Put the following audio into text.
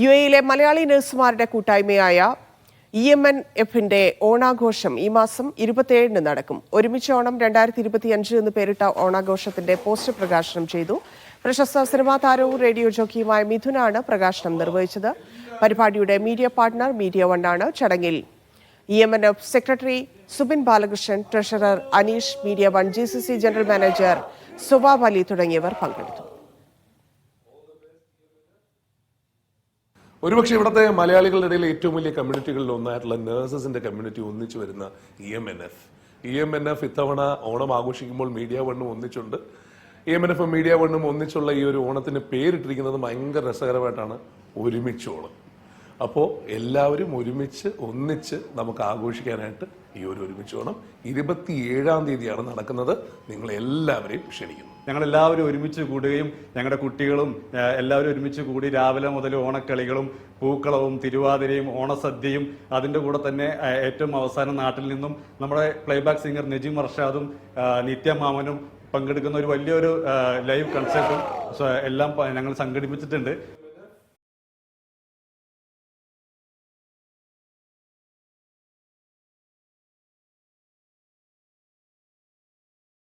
U എയിലെ മലയാളി നഴ്സുമാരുടെ കൂട്ടായ്മയായ E M N എഫിന്റെ ഓണാഘോഷം ഈ മാസം ഇരുപത്തിയേഴിന് നടക്കും. ഒരുമിച്ച് ഓണം രണ്ടായിരത്തി ഇരുപത്തിയഞ്ച് എന്ന് പേരിട്ട ഓണാഘോഷത്തിന്റെ പോസ്റ്റർ പ്രകാശനം ചെയ്തു. പ്രശസ്ത സിനിമാ താരവും റേഡിയോ ജോക്കിയുമായ മിഥുനാണ് പ്രകാശനം നിർവഹിച്ചത്. പരിപാടിയുടെ മീഡിയ പാർട്ട്ണർ മീഡിയ വണ്ണാണ് ചടങ്ങിൽ. E M N F secretary Subin Balakrishnan treasurer Aneesh media one G C C general manager Subab Ali തുടങ്ങിയവർ പങ്കെടുത്തു. ഒരുപക്ഷെ ഇവിടുത്തെ മലയാളികളുടെ ഇടയിൽ ഏറ്റവും വലിയ കമ്മ്യൂണിറ്റികളിൽ ഒന്നായിട്ടുള്ള നേഴ്സസിന്റെ കമ്മ്യൂണിറ്റി ഒന്നിച്ചു വരുന്ന E M N F E M N F ഇത്തവണ ഓണം ആഘോഷിക്കുമ്പോൾ മീഡിയ വണ്ണും ഒന്നിച്ചുണ്ട്. ഇ എം എൻ എഫും മീഡിയ വണ്ണും ഒന്നിച്ചുള്ള ഈ ഒരു ഓണത്തിന് പേരിട്ടിരിക്കുന്നത് ഭയങ്കര രസകരമായിട്ടാണ് ഒരുമിച്ച് ഓണം. അപ്പോൾ എല്ലാവരും ഒരുമിച്ച് ഒന്നിച്ച് നമുക്ക് ആഘോഷിക്കാനായിട്ട് ഈ ഒരു ഒരുമിച്ച് ഓണം ഇരുപത്തിയേഴാം തീയതിയാണ് നടക്കുന്നത്. നിങ്ങളെല്ലാവരെയും ക്ഷണിക്കുന്നു. ഞങ്ങൾ എല്ലാവരും ഒരുമിച്ച് കൂടുകയും ഞങ്ങളുടെ കുട്ടികളും എല്ലാവരും ഒരുമിച്ച് കൂടി രാവിലെ മുതൽ ഓണക്കളികളും പൂക്കളവും തിരുവാതിരയും ഓണസദ്യയും അതിന്റെ കൂടെ തന്നെ ഏറ്റവും അവസാനം നാട്ടിൽ നിന്നും നമ്മുടെ പ്ലേബാക്ക് സിംഗർ നജീം അർഷാദും നിത്യ മാമനും പങ്കെടുക്കുന്ന ഒരു വലിയൊരു ലൈവ് കൺസേർട്ടും എല്ലാം ഞങ്ങൾ സംഘടിപ്പിച്ചിട്ടുണ്ട്.